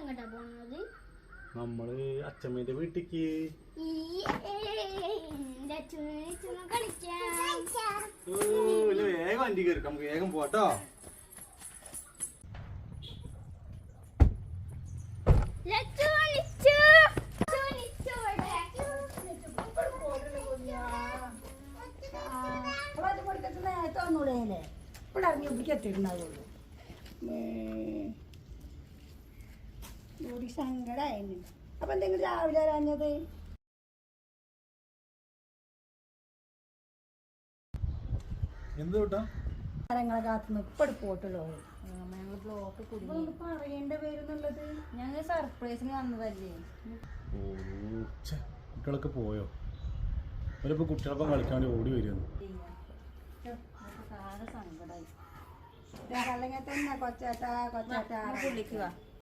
എങ്ങോട്ടാ പോണത്. നമ്മൾ അച്ഛമ്മേന്റെ വീട്ടിക്ക്. വേഗം വണ്ടി കയറി നമുക്ക് വേഗം പോട്ടോ നേരത്തെ വന്നൂടേലേ ഇവിടെ ഇറങ്ങി ഒപ്പിക്ക് എത്തിയിട്ടുണ്ടാവുള്ളൂ കൂടി സങ്കടമായിരുന്നു അപ്പൊ എന്തെങ്കിലും രാവിലെ അറിഞ്ഞത് മരങ്ങളെ കാത്തുനിന്ന് ഇപ്പടി പോട്ടുള്ളൂ ഞങ്ങൾ ബ്ലോക്ക് കുടുങ്ങി. ഇതൊന്ന് പറയേണ്ട പേരെന്നുള്ളത്? ഞങ്ങൾ സർപ്രൈസിന് വന്നതല്ലേ? കുട്ടികളൊക്കെ പോയോ? അവരിപ്പോ കുട്ടികളൊപ്പം കളിക്കാൻ വേണ്ടി ഓടി വരുന്നു ആകെ സങ്കടമായി അല്ലെങ്കിൽ തന്നെ കൊച്ചാട്ടാ കൊച്ചാട്ടാ. പുള്ളിക്ക് വാ.